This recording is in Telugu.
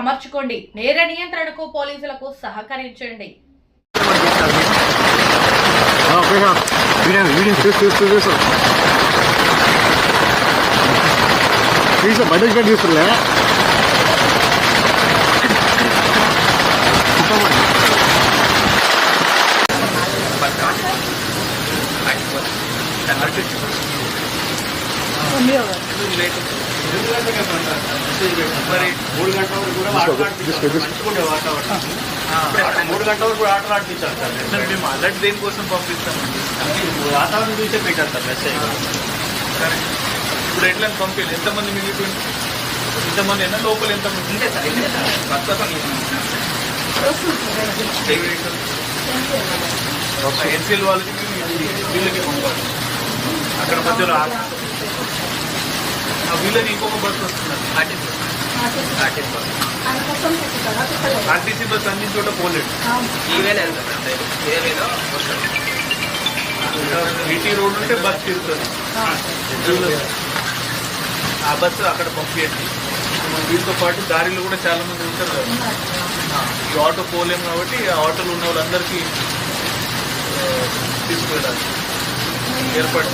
అమర్చుకోండి. నేర నియంత్రణకు పోలీసులకు సహకరించండి. ఓకే మరి మూడు గంటల వరకు కూడా ఆటలు ఆడిపించాలి. వాతావరణం మూడు గంటల వరకు కూడా ఆటలు ఆడిపించాలి సార్ సార్ మేము అలర్ట్ దేనికోసం పంపిస్తామండి వాతావరణం చూసే పెట్టారు సార్ మెసేజ్ సరే ఇప్పుడు ఎట్లా పంపించాలి ఎంతమంది మిగిలిపోయింది ఇంతమంది అయినా లోపల ఎంతమంది ఉంటే సార్ ఎన్సీఎల్ వాళ్ళకి వీళ్ళకి పంపాలి అక్కడ మధ్యలో వీళ్ళకి ఇంకొక బస్సు వస్తున్నారు ఆర్టీసీ బస్. అన్ని చోట పోలేదు. ఈటీ రోడ్ ఉంటే బస్ తిరుగుతుంది. ఆ. బస్సు అక్కడ పంపించండి వీటితో పాటు దారిలో కూడా చాలా మంది ఉంటారు కదా. ఈ ఆటో పోలేము కాబట్టి ఆ ఆటోలో ఉన్న వాళ్ళందరికీ తీసుకువెళ్ళాలి. ఏర్పాటు.